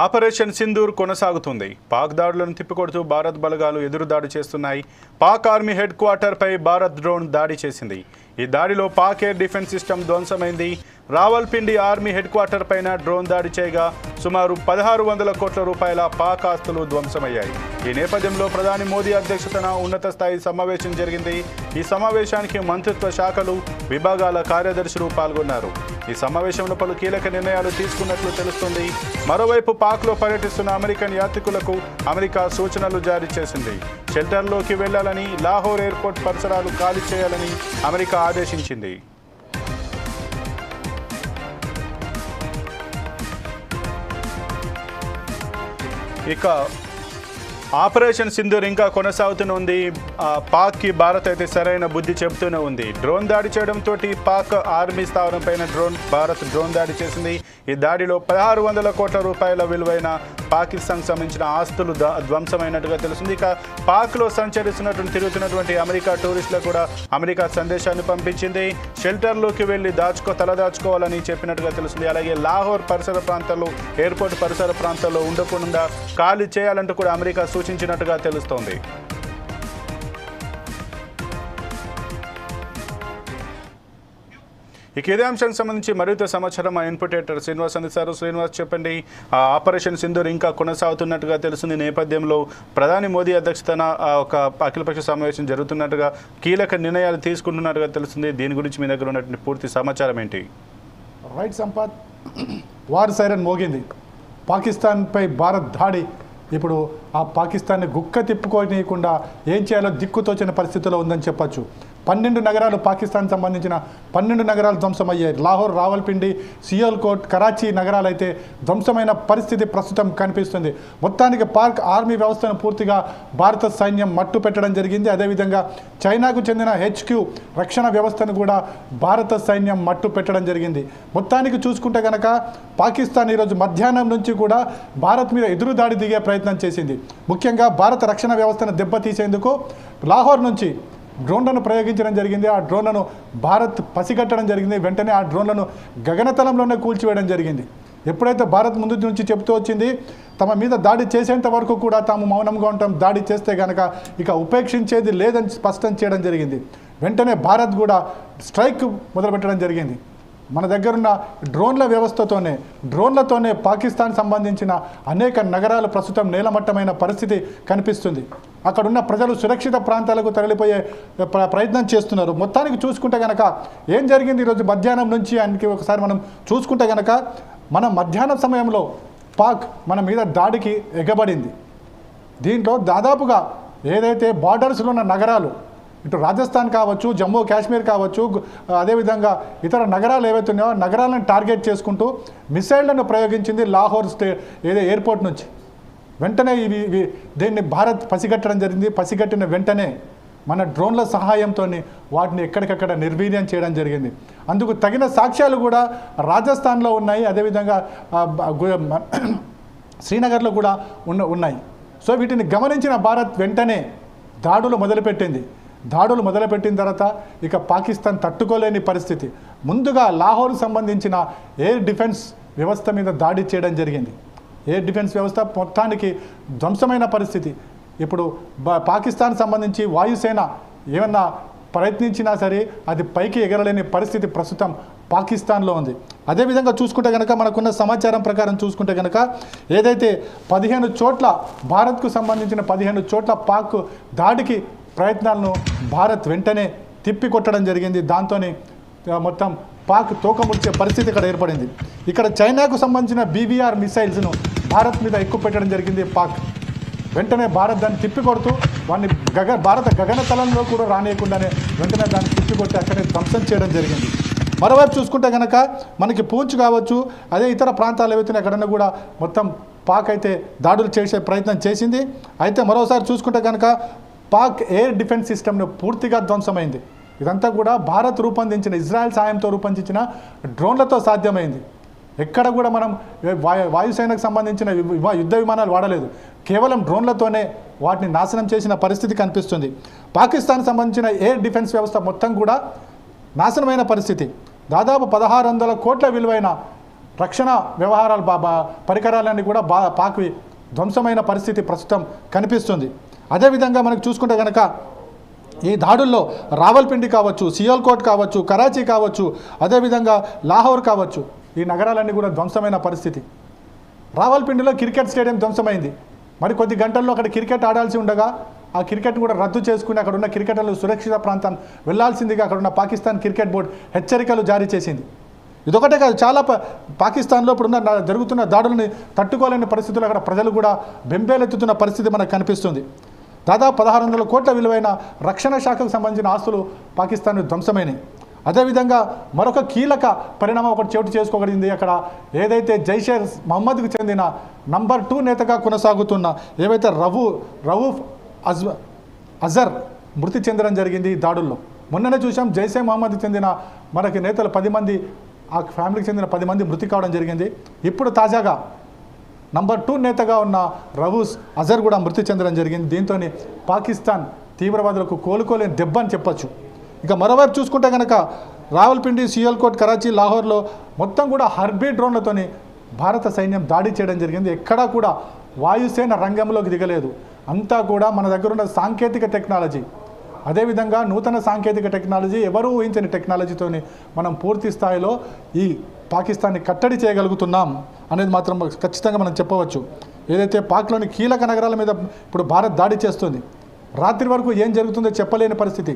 Operation Sindoor కొనసాగుతుంది. పాక్ దాడులను తిప్పికొడుతూ భారత్ బలగాలు ఎదురుదాడి చేస్తున్నాయి. పాక్ ఆర్మీ హెడ్ క్వార్టర్పై భారత్ డ్రోన్ దాడి చేసింది. ఈ దాడిలో పాక్ ఎయిర్ డిఫెన్స్ సిస్టమ్ ధ్వంసమైంది. రావల్పిండి ఆర్మీ హెడ్ క్వార్టర్ పైన డ్రోన్ దాడి చేయగా సుమారు పదహారు వందల కోట్ల రూపాయల పాక్ ఆస్తులు ధ్వంసమయ్యాయి. ఈ నేపథ్యంలో ప్రధాని మోదీ అధ్యక్షతన ఉన్నత స్థాయి సమావేశం జరిగింది. ఈ సమావేశానికి మంత్రిత్వ శాఖలు విభాగాల కార్యదర్శులు పాల్గొన్నారు. ఈ సమావేశంలో పలు కీలక నిర్ణయాలు తీసుకున్నట్లు తెలుస్తుంది. మరోవైపు పాక్లో పర్యటిస్తున్న అమెరికన్ యాత్రికులకు అమెరికా సూచనలు జారీ చేసింది. షెల్టర్లోకి వెళ్ళాలని లాహోర్ ఎయిర్పోర్ట్ పరిసరాలు ఖాళీ చేయాలని అమెరికా ఆదేశించింది. ఇక ఆపరేషన్ సింధూర్ ఇంకా కొనసాగుతూనే ఉంది పాక్కి భారత్ అయితే సరైన బుద్ధి చెబుతూనే ఉంది. డ్రోన్ దాడి చేయడంతో పాక్ ఆర్మీ స్థావరం పైన డ్రోన్ భారత్ డ్రోన్ దాడి చేసింది. ఈ దాడిలో పదహారు వందల కోట్ల రూపాయల విలువైన పాకిస్తాన్కి సంబంధించిన ఆస్తులు ధ్వంసమైనట్టుగా తెలుస్తుంది. ఇక పాక్లో సంచరిస్తున్నటువంటి తిరుగుతున్నటువంటి అమెరికా టూరిస్టులకు కూడా అమెరికా సందేశాన్ని పంపించింది. షెల్టర్లోకి వెళ్ళి దాచుకో తలదాచుకోవాలని చెప్పినట్టుగా తెలుస్తుంది. అలాగే లాహోర్ పరిసర ప్రాంతాల్లో ఎయిర్పోర్ట్ పరిసర ప్రాంతాల్లో ఉండకుండా ఖాళీ చేయాలంటూ కూడా అమెరికా సూచించినట్టుగా తెలుస్తోంది. ఇక ఇదే అంశానికి సంబంధించి మరింత సమాచారం మా ఇన్పుటేటర్ శ్రీనివాస్ అందిస్తారు. శ్రీనివాస్ చెప్పండి ఆపరేషన్ సింధూర్ ఇంకా కొనసాగుతున్నట్టుగా తెలుస్తుంది నేపథ్యంలో ప్రధాని మోదీ అధ్యక్షతన ఒక అఖిలపక్ష సమావేశం జరుగుతున్నట్టుగా కీలక నిర్ణయాలు తీసుకుంటున్నట్టుగా తెలుస్తుంది. దీని గురించి మీ దగ్గర ఉన్నటువంటి పూర్తి సమాచారం ఏంటి? రైట్ సంపాద్ వార్ సైరన్ మోగింది. పాకిస్తాన్పై భారత్ దాడి ఇప్పుడు ఆ పాకిస్తాన్ని గుక్క తిప్పుకోనీయకుండా ఏం చేయాలో దిక్కుతోచిన పరిస్థితిలో ఉందని చెప్పొచ్చు. పన్నెండు నగరాలు పాకిస్తాన్ సంబంధించిన పన్నెండు నగరాలు ధ్వంసమయ్యాయి. లాహోర్ రావల్పిండి సియోల్కోట్ కరాచీ నగరాలైతే ధ్వంసమైన పరిస్థితి ప్రస్తుతం కనిపిస్తుంది. మొత్తానికి పాక్ ఆర్మీ వ్యవస్థను పూర్తిగా భారత సైన్యం మట్టు పెట్టడం జరిగింది. అదేవిధంగా చైనాకు చెందిన హెచ్క్యూ రక్షణ వ్యవస్థను కూడా భారత సైన్యం మట్టు పెట్టడం జరిగింది. మొత్తానికి చూసుకుంటే కనుక పాకిస్తాన్ ఈరోజు మధ్యాహ్నం నుంచి కూడా భారత్ మీద ఎదురుదాడి దిగే ప్రయత్నం చేసింది. ముఖ్యంగా భారత రక్షణ వ్యవస్థను దెబ్బతీసేందుకు లాహోర్ నుంచి డ్రోన్లను ప్రయోగించడం జరిగింది. ఆ డ్రోన్లను భారత్ పసిగట్టడం జరిగింది. వెంటనే ఆ డ్రోన్లను గగనతలంలోనే కూల్చివేయడం జరిగింది. ఎప్పుడైతే భారత్ ముందు నుంచి చెబుతూ వచ్చింది తమ మీద దాడి చేసేంత వరకు కూడా తాము మౌనంగా ఉంటాం. దాడి చేస్తే కనుక ఇక ఉపేక్షించేది లేదని స్పష్టం చేయడం జరిగింది. వెంటనే భారత్ కూడా స్ట్రైక్ మొదలుపెట్టడం జరిగింది. మన దగ్గరున్న డ్రోన్ల వ్యవస్థతోనే డ్రోన్లతోనే పాకిస్తాన్ సంబంధించిన అనేక నగరాలు ప్రస్తుతం నేలమట్టమైన పరిస్థితి కనిపిస్తుంది. అక్కడున్న ప్రజలు సురక్షిత ప్రాంతాలకు తరలిపోయే ప్ర- ప్రయత్నం చేస్తున్నారు. మొత్తానికి చూసుకుంటే కనుక ఏం జరిగింది ఈరోజు మధ్యాహ్నం నుంచి ఆయనకి ఒకసారి మనం చూసుకుంటే కనుక మన మధ్యాహ్నం సమయంలో పాక్ మన మీద దాడికి ఎగబడింది. దీంట్లో దాదాపుగా ఏదైతే బార్డర్స్లో ఉన్న నగరాలు ఇటు రాజస్థాన్ కావచ్చు జమ్మూ కాశ్మీర్ కావచ్చు అదేవిధంగా ఇతర నగరాలు ఏవైతే ఉన్నాయో నగరాలను టార్గెట్ చేసుకుంటూ మిసైళ్ళను ప్రయోగించింది లాహోర్ స్టే ఏదో ఎయిర్పోర్ట్ నుంచి. వెంటనే ఇవి ఇవి దీన్ని భారత్ పసిగట్టడం జరిగింది. పసిగట్టిన వెంటనే మన డ్రోన్ల సహాయంతో వాటిని ఎక్కడికక్కడ నిర్వీర్యం చేయడం జరిగింది. అందుకు తగిన సాక్ష్యాలు కూడా రాజస్థాన్లో ఉన్నాయి. అదేవిధంగా శ్రీనగర్లో కూడా ఉన్న ఉన్నాయి. సో వీటిని గమనించిన భారత్ వెంటనే దాడులు మొదలుపెట్టింది. దాడులు మొదలుపెట్టిన తర్వాత ఇక పాకిస్తాన్ తట్టుకోలేని పరిస్థితి. ముందుగా లాహోర్ సంబంధించిన ఎయిర్ డిఫెన్స్ వ్యవస్థ మీద దాడి చేయడం జరిగింది. ఎయిర్ డిఫెన్స్ వ్యవస్థ మొత్తానికి ధ్వంసమైన పరిస్థితి. ఇప్పుడు బ- పాకిస్తాన్ సంబంధించి వాయుసేన ఏమన్నా ప్రయత్నించినా సరే అది పైకి ఎగరలేని పరిస్థితి ప్రస్తుతం పాకిస్తాన్లో ఉంది. అదేవిధంగా చూసుకుంటే కనుక మనకున్న సమాచారం ప్రకారం చూసుకుంటే కనుక ఏదైతే పదిహేను చోట్ల భారత్కు సంబంధించిన పదిహేను చోట్ల పాక్ దాడికి ప్రయత్నాలను భారత్ వెంటనే తిప్పికొట్టడం జరిగింది. దాంతో మొత్తం పాక్ తోకముడిచే పరిస్థితి ఇక్కడ ఏర్పడింది. ఇక్కడ చైనాకు సంబంధించిన బీవీఆర్ మిసైల్స్ను భారత్ మీద ఎక్కువ పెట్టడం జరిగింది పాక్. వెంటనే భారత్ దాన్ని తిప్పికొడుతూ వాడిని గగ భారత గగనతలంలో కూడా రానియకుండానే వెంటనే దాన్ని తిప్పికొట్టి అక్కడే ధ్వంసం చేయడం జరిగింది. మరోవైపు చూసుకుంటే కనుక మనకి పూంచ్ కావచ్చు అదే ఇతర ప్రాంతాలు ఏవైతే ఎక్కడన్నా కూడా మొత్తం పాక్ అయితే దాడులు చేసే ప్రయత్నం చేసింది. అయితే మరోసారి చూసుకుంటే కనుక పాక్ ఎయిర్ డిఫెన్స్ సిస్టమ్ను పూర్తిగా ధ్వంసమైంది. ఇదంతా కూడా భారత్ రూపొందించిన ఇజ్రాయెల్ సాయంతో రూపొందించిన డ్రోన్లతో సాధ్యమైంది. ఎక్కడ కూడా మనం వాయు వాయుసేనకు సంబంధించిన యుద్ధ విమానాలు వాడలేదు. కేవలం డ్రోన్లతోనే వాటిని నాశనం చేసిన పరిస్థితి కనిపిస్తుంది. పాకిస్తాన్ సంబంధించిన ఎయిర్ డిఫెన్స్ వ్యవస్థ మొత్తం కూడా నాశనమైన పరిస్థితి. దాదాపు పదహారు వందల కోట్ల విలువైన రక్షణ వ్యవహారాలు బా బా- పరికరాలన్నీ కూడా బా పాక్వి ధ్వంసమైన పరిస్థితి ప్రస్తుతం కనిపిస్తుంది. అదేవిధంగా మనకు చూసుకుంటే కనుక ఈ దాడుల్లో రావల్పిండి కావచ్చు సియోల్కోట్ కావచ్చు కరాచీ కావచ్చు అదేవిధంగా లాహోర్ కావచ్చు ఈ నగరాలన్నీ కూడా ధ్వంసమైన పరిస్థితి. రావల్పిండిలో క్రికెట్ స్టేడియం ధ్వంసమైంది. మరి కొద్ది గంటల్లో అక్కడ క్రికెట్ ఆడాల్సి ఉండగా ఆ క్రికెట్ కూడా రద్దు చేసుకుని అక్కడ ఉన్న క్రికెటర్లు సురక్షిత ప్రాంతం వెళ్ళాల్సిందిగా అక్కడ ఉన్న పాకిస్తాన్ క్రికెట్ బోర్డు హెచ్చరికలు జారీ చేసింది. ఇదొకటే కాదు చాలా ప- పాకిస్తాన్లో ఇప్పుడున్న జరుగుతున్న దాడులని తట్టుకోలేని పరిస్థితులు అక్కడ ప్రజలు కూడా బెంబేలెత్తుతున్న పరిస్థితి మనకు కనిపిస్తుంది. దాదాపు పదహారు వందల కోట్ల విలువైన రక్షణ శాఖకు సంబంధించిన ఆస్తులు పాకిస్తాన్ ధ్వంసమైనవి అదేవిధంగా మరొక కీలక పరిణామం ఒకటి చోటు చేసుకోగలిగింది. అక్కడ ఏదైతే జైషే మహమ్మద్కు చెందిన నంబర్ టూ నేతగా కొనసాగుతున్న ఏవైతే రవు రవూఫ్ అజ్ అజర్ మృతి చెందడం జరిగింది ఈ దాడుల్లో. మొన్ననే చూసాం జైషే మహమ్మద్కి చెందిన మనకి నేతలు పది మంది ఆ ఫ్యామిలీకి చెందిన పది మంది మృతి కావడం జరిగింది. ఇప్పుడు తాజాగా నంబర్ టూ నేతగా ఉన్న రవూస్ అజర్ కూడా మృతి చెందడం జరిగింది. దీంతో పాకిస్తాన్ తీవ్రవాదులకు కోలుకోలేని దెబ్బ అని చెప్పొచ్చు. ఇక మరోవైపు చూసుకుంటే కనుక రావల్పిండి సియల్కోట్ కరాచీ లాహోర్లో మొత్తం కూడా హర్బీ డ్రోన్లతోని భారత సైన్యం దాడి చేయడం జరిగింది. ఎక్కడా కూడా వాయుసేన రంగంలోకి దిగలేదు. అంతా కూడా మన దగ్గర ఉన్న సాంకేతిక టెక్నాలజీ. అదేవిధంగా నూతన సాంకేతిక టెక్నాలజీ ఎవరూ ఊహించని టెక్నాలజీతోని మనం పూర్తి స్థాయిలో ఈ పాకిస్తాన్ని కట్టడి చేయగలుగుతున్నాం అనేది మాత్రం ఖచ్చితంగా మనం చెప్పవచ్చు. ఏదైతే పాక్లోని కీలక నగరాల మీద ఇప్పుడు భారత్ దాడి చేస్తుంది రాత్రి వరకు ఏం జరుగుతుందో చెప్పలేని పరిస్థితి.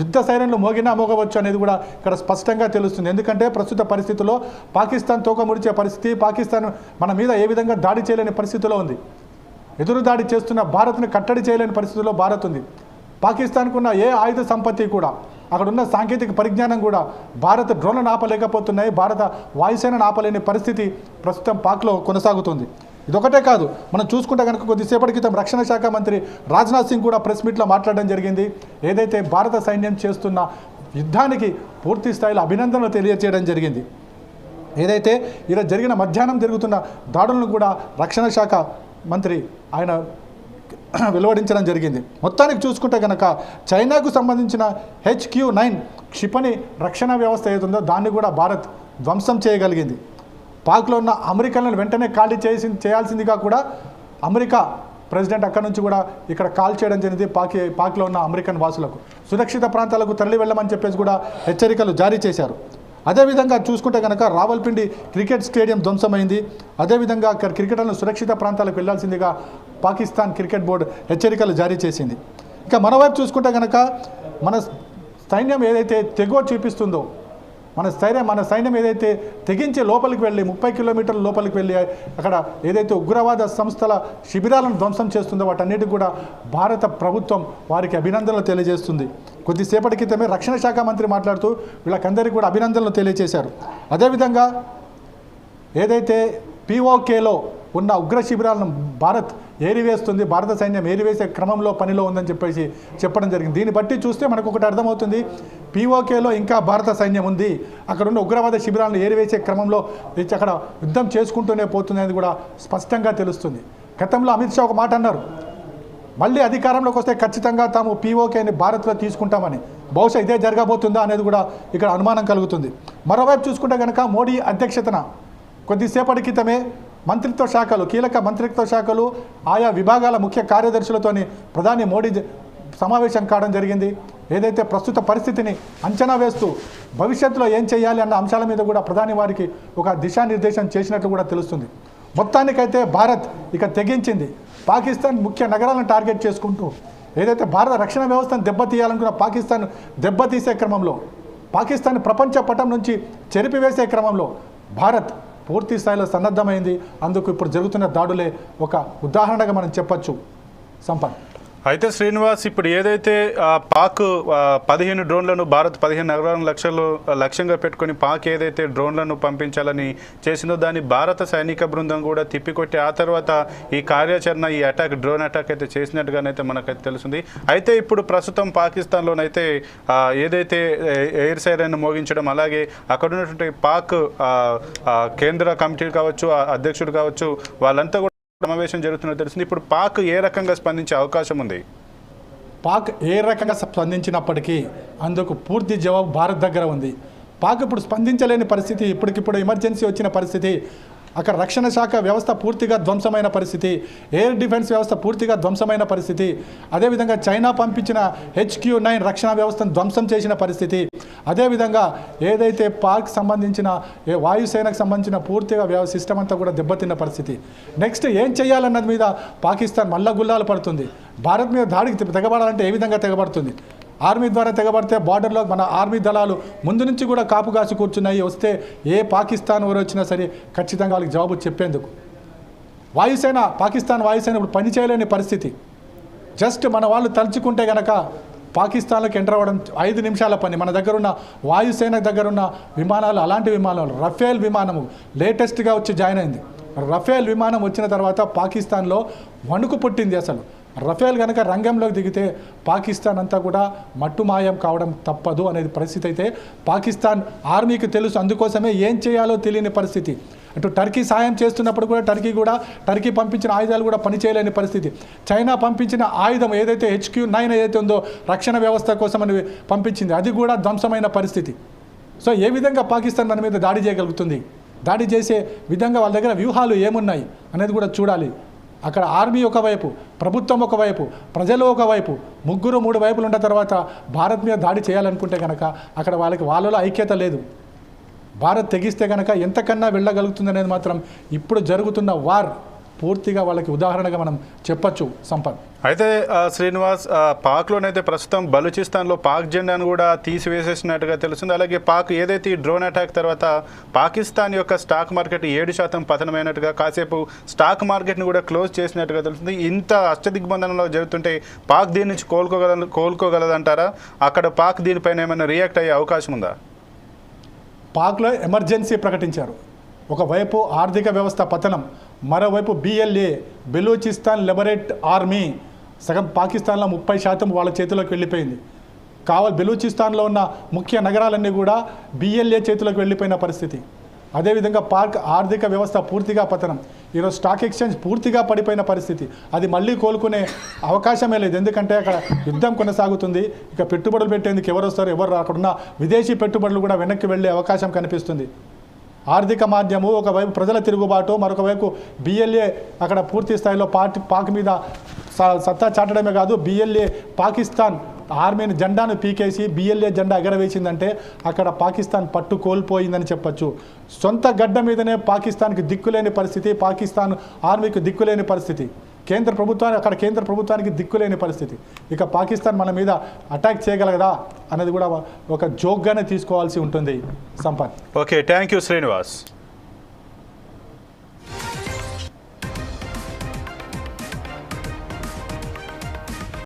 యుద్ధ సైరన్లు మోగినా మోగవచ్చు అనేది కూడా ఇక్కడ స్పష్టంగా తెలుస్తుంది. ఎందుకంటే ప్రస్తుత పరిస్థితుల్లో పాకిస్తాన్ తోక ముడిచే పరిస్థితి పాకిస్తాన్ మన మీద ఏ విధంగా దాడి చేయలేని పరిస్థితిలో ఉంది. ఎదురు దాడి చేస్తున్న భారత్ను కట్టడి చేయలేని పరిస్థితిలో భారత్ ఉంది. పాకిస్తాన్కున్న ఏ ఆయుధ సంపత్తి కూడా అక్కడ ఉన్న సాంకేతిక పరిజ్ఞానం కూడా భారత డ్రోన్లను ఆపలేకపోతున్నాయి. భారత వాయుసేనను ఆపలేని పరిస్థితి ప్రస్తుతం పాక్లో కొనసాగుతుంది. ఇదొకటే కాదు మనం చూసుకుంటే కనుక కొద్దిసేపటి క్రితం రక్షణ శాఖ మంత్రి రాజ్నాథ్ సింగ్ కూడా ప్రెస్ మీట్లో మాట్లాడడం జరిగింది. ఏదైతే భారత సైన్యం చేస్తున్న యుద్ధానికి పూర్తి స్థాయిలో అభినందనలు తెలియజేయడం జరిగింది. ఏదైతే ఈరోజు జరిగిన మధ్యాహ్నం జరుగుతున్న దాడులను కూడా రక్షణ శాఖ మంత్రి ఆయన వెలువడించడం జరిగింది. మొత్తానికి చూసుకుంటే కనుక చైనాకు సంబంధించిన హెచ్క్యూ నైన్ క్షిపణి రక్షణ వ్యవస్థ ఏదుందో దాన్ని కూడా భారత్ ధ్వంసం చేయగలిగింది. పాక్లో ఉన్న అమెరికన్లను వెంటనే ఖాళీ చేసి చేయాల్సిందిగా కూడా అమెరికా ప్రెసిడెంట్ అక్కడ నుంచి కూడా ఇక్కడ కాల్ చేయడం జరిగింది పాకి పాక్లో ఉన్న అమెరికన్ వాసులకు. సురక్షిత ప్రాంతాలకు తరలి వెళ్ళమని చెప్పేసి కూడా హెచ్చరికలు జారీ చేశారు. అదేవిధంగా చూసుకుంటే కనుక రావల్పిండి క్రికెట్ స్టేడియం ధ్వంసమైంది. అదేవిధంగా అక్కడ క్రికెటర్లను సురక్షిత ప్రాంతాలకు వెళ్ళాల్సిందిగా పాకిస్తాన్ క్రికెట్ బోర్డు హెచ్చరికలు జారీ చేసింది. ఇక మరోవైపు చూసుకుంటే కనుక మన సైన్యం ఏదైతే తెగో చూపిస్తుందో మన సైన్యం మన సైన్యం ఏదైతే తెగించి లోపలికి వెళ్ళి ముప్పై కిలోమీటర్ల లోపలికి వెళ్ళి అక్కడ ఏదైతే ఉగ్రవాద సంస్థల శిబిరాలను ధ్వంసం చేస్తుందో వాటన్నిటికి కూడా భారత ప్రభుత్వం వారికి అభినందనలు తెలియజేస్తుంది. కొద్దిసేపటి క్రితమే రక్షణ శాఖ మంత్రి మాట్లాడుతూ వీళ్ళకందరికీ కూడా అభినందనలు తెలియజేశారు. అదేవిధంగా ఏదైతే పిఓకేలో ఉన్న ఉగ్ర శిబిరాలను భారత్ ఏరివేస్తుంది భారత సైన్యం ఏరివేసే క్రమంలో పనిలో ఉందని చెప్పేసి చెప్పడం జరిగింది. దీన్ని బట్టి చూస్తే మనకు ఒకటి అర్థమవుతుంది. పిఓకేలో ఇంకా భారత సైన్యం ఉంది. అక్కడ ఉన్న ఉగ్రవాద శిబిరాలను ఏరివేసే క్రమంలో అక్కడ యుద్ధం చేసుకుంటూనే పోతుంది అనేది కూడా స్పష్టంగా తెలుస్తుంది. గతంలో అమిత్ షా ఒక మాట అన్నారు. మళ్ళీ అధికారంలోకి వస్తే ఖచ్చితంగా తాము పీఓకేని భారత్లో తీసుకుంటామని. బహుశా ఇదే జరగబోతుందా అనేది కూడా ఇక్కడ అనుమానం కలుగుతుంది. మరోవైపు చూసుకుంటే కనుక మోడీ అధ్యక్షతన కొద్దిసేపటి క్రితమే మంత్రిత్వ శాఖలు కీలక మంత్రిత్వ శాఖలు ఆయా విభాగాల ముఖ్య కార్యదర్శులతోని ప్రధాని మోడీ సమావేశం కావడం జరిగింది. ఏదైతే ప్రస్తుత పరిస్థితిని అంచనా వేస్తూ భవిష్యత్తులో ఏం చేయాలి అన్న అంశాల మీద కూడా ప్రధాని వారికి ఒక దిశానిర్దేశం చేసినట్లు కూడా తెలుస్తుంది. మొత్తానికైతే భారత్ ఇక తెగించింది. పాకిస్తాన్ ముఖ్య నగరాలను టార్గెట్ చేసుకుంటూ ఏదైతే భారత రక్షణ వ్యవస్థను దెబ్బతీయాలనుకున్న పాకిస్తాన్ దెబ్బతీసే క్రమంలో పాకిస్తాన్ ప్రపంచ పటం నుంచి చెరిపివేసే క్రమంలో భారత్ పూర్తి స్థాయిలో సన్నద్ధమైంది. అందుకు ఇప్పుడు జరుగుతున్న దాడులే ఒక ఉదాహరణగా మనం చెప్పొచ్చు. సంపత్ అయితే శ్రీనివాస్ ఇప్పుడు ఏదైతే పాక్ పదిహేను డ్రోన్లను భారత్ పదిహేను నగరాలను లక్షలు లక్ష్యంగా పెట్టుకొని పాక్ ఏదైతే డ్రోన్లను పంపించాలని చేసిందో దాన్ని భారత సైనిక బృందం కూడా తిప్పికొట్టి ఆ తర్వాత ఈ కార్యాచరణ ఈ అటాక్ డ్రోన్ అటాక్ అయితే చేసినట్టుగానైతే మనకైతే తెలుస్తుంది. అయితే ఇప్పుడు ప్రస్తుతం పాకిస్తాన్లోనైతే ఏదైతే ఎయిర్ సైరన్ మోగించడం అలాగే అక్కడ ఉన్నటువంటి పాక్ కేంద్ర కమిటీ కావచ్చు అధ్యక్షుడు కావచ్చు వాళ్ళంతా కూడా సమావేశం జరుగుతున్నట్టు తెలిసింది ఇప్పుడు పాక్ ఏ రకంగా స్పందించే అవకాశం ఉంది? పాక్ ఏ రకంగా స్పందించినప్పటికీ అందుకు పూర్తి జవాబు భారత్ దగ్గర ఉంది. పాక్ ఇప్పుడు స్పందించలేని పరిస్థితి ఇప్పటికిప్పుడు ఎమర్జెన్సీ వచ్చిన పరిస్థితి అక్కడ రక్షణ శాఖ వ్యవస్థ పూర్తిగా ధ్వంసమైన పరిస్థితి ఎయిర్ డిఫెన్స్ వ్యవస్థ పూర్తిగా ధ్వంసమైన పరిస్థితి అదేవిధంగా చైనా పంపించిన హెచ్క్యూ నైన్ రక్షణ వ్యవస్థను ధ్వంసం చేసిన పరిస్థితి అదేవిధంగా ఏదైతే పార్క్ సంబంధించిన వాయుసేనకు సంబంధించిన పూర్తిగా వ్యవ సిస్టమ్ అంతా కూడా దెబ్బతిన్న పరిస్థితి. నెక్స్ట్ ఏం చేయాలన్నది మీద పాకిస్తాన్ మల్ల గుల్లాలు పడుతుంది. భారత్ మీద దాడికి తెగబడాలంటే ఏ విధంగా తెగబడుతుంది? ఆర్మీ ద్వారా తెగబడితే బార్డర్లో మన ఆర్మీ దళాలు ముందు నుంచి కూడా కాపు కాసి కూర్చున్నాయి. వస్తే ఏ పాకిస్తాన్ వారు వచ్చినా సరే ఖచ్చితంగా వాళ్ళకి జవాబు చెప్పేందుకు. వాయుసేన పాకిస్తాన్ వాయుసేన ఇప్పుడు పని చేయలేని పరిస్థితి. జస్ట్ మన వాళ్ళు తలుచుకుంటే గనక పాకిస్తాన్లోకి ఎంటర్ అవ్వడం ఐదు నిమిషాల పని. మన దగ్గర ఉన్న వాయుసేన దగ్గరున్న విమానాలు అలాంటి విమానాలు రఫేల్ విమానము లేటెస్ట్గా వచ్చి జాయిన్ అయింది. రఫేల్ విమానం వచ్చిన తర్వాత పాకిస్తాన్లో వణుకు పుట్టింది అసలు. రఫేల్ కనుక రంగంలోకి దిగితే పాకిస్తాన్ అంతా కూడా మట్టుమాయం కావడం తప్పదు అనేది పరిస్థితి అయితే పాకిస్తాన్ ఆర్మీకి తెలుసు. అందుకోసమే ఏం చేయాలో తెలియని పరిస్థితి. అటు టర్కీ సాయం చేస్తున్నప్పుడు కూడా టర్కీ కూడా టర్కీ పంపించిన ఆయుధాలు కూడా పనిచేయలేని పరిస్థితి. చైనా పంపించిన ఆయుధం ఏదైతే హెచ్క్యూ నైన్ ఏదైతే ఉందో రక్షణ వ్యవస్థ కోసం అని పంపించింది అది కూడా ధ్వంసమైన పరిస్థితి. సో ఏ విధంగా పాకిస్తాన్ మన మీద దాడి చేయగలుగుతుంది? దాడి చేసే విధంగా వాళ్ళ దగ్గర వ్యూహాలు ఏమున్నాయి అనేది కూడా చూడాలి. అక్కడ ఆర్మీ ఒకవైపు ప్రభుత్వం ఒకవైపు ప్రజలు ఒకవైపు ముగ్గురు మూడు వైపులు ఉన్న తర్వాత భారత్ మీద దాడి చేయాలనుకుంటే కనుక అక్కడ వాళ్ళకి వాళ్ళలో ఐక్యత లేదు. భారత్ తెగిస్తే కనుక ఎంతకన్నా వెళ్ళగలుగుతుంది అనేది మాత్రం ఇప్పుడు జరుగుతున్న వార్. పూర్తిగా వాళ్ళకి ఉదాహరణగా మనం చెప్పచ్చు సంపత్. అయితే శ్రీనివాస్ పాక్లోనైతే ప్రస్తుతం బలూచిస్తాన్లో పాక్ జెండాను కూడా తీసివేసేసినట్టుగా తెలుస్తుంది. అలాగే పాక్ ఏదైతే ఈ డ్రోన్ అటాక్ తర్వాత పాకిస్తాన్ యొక్క స్టాక్ మార్కెట్ ఏడు శాతం పతనమైనట్టుగా కాసేపు స్టాక్ మార్కెట్ని కూడా క్లోజ్ చేసినట్టుగా తెలుస్తుంది. ఇంత అష్టదిగ్బంధనంలో జరుగుతుంటే పాక్ దీని నుంచి కోలుకోగల కోలుకోగలదంటారా? అక్కడ పాక్ దీనిపైన ఏమైనా రియాక్ట్ అయ్యే అవకాశం ఉందా? పాక్లో ఎమర్జెన్సీ ప్రకటించారు. ఒకవైపు ఆర్థిక వ్యవస్థ పతనం మరోవైపు బిఎల్ఏ బెలూచిస్తాన్ లిబరేట్ ఆర్మీ సగం పాకిస్తాన్లో ముప్పై శాతం వాళ్ళ చేతిలోకి వెళ్ళిపోయింది. కావాలి బెలూచిస్తాన్లో ఉన్న ముఖ్య నగరాలన్నీ కూడా బిఎల్ఏ చేతిలోకి వెళ్ళిపోయిన పరిస్థితి. అదేవిధంగా పార్క్ ఆర్థిక వ్యవస్థ పూర్తిగా పతనం. ఈరోజు స్టాక్ ఎక్స్చేంజ్ పూర్తిగా పడిపోయిన పరిస్థితి. అది మళ్ళీ కోలుకునే అవకాశమే లేదు. ఎందుకంటే అక్కడ యుద్ధం కొనసాగుతుంది. ఇక పెట్టుబడులు పెట్టేందుకు ఎవరు వస్తారు ఎవరు రాకుండా అక్కడున్న విదేశీ పెట్టుబడులు కూడా వెనక్కి వెళ్ళే అవకాశం కనిపిస్తుంది. ఆర్థిక మాధ్యము ఒకవైపు ప్రజల తిరుగుబాటు మరొక వైపు బిఎల్ఏ అక్కడ పూర్తి స్థాయిలో పార్టీ పాక్ మీద స- సత్తా చాటడమే కాదు బిఎల్ఏ పాకిస్తాన్ ఆర్మీని జెండాను పీకేసి బిఎల్ఏ జెండా ఎగరవేసిందంటే అక్కడ పాకిస్తాన్ పట్టు కోల్పోయిందని చెప్పొచ్చు. సొంత గడ్డ మీదనే పాకిస్తాన్కి దిక్కులేని పరిస్థితి పాకిస్తాన్ ఆర్మీకి దిక్కులేని పరిస్థితి. కేంద్ర ప్రభుత్వానికి అక్కడ కేంద్ర ప్రభుత్వానికి దిక్కులేని పరిస్థితి. ఇక పాకిస్తాన్ మన మీద అటాక్ చేయగలగదా అనేది కూడా ఒక జోక్గానే తీసుకోవాల్సి ఉంటుంది. Sampath. Okay thank you Srinivas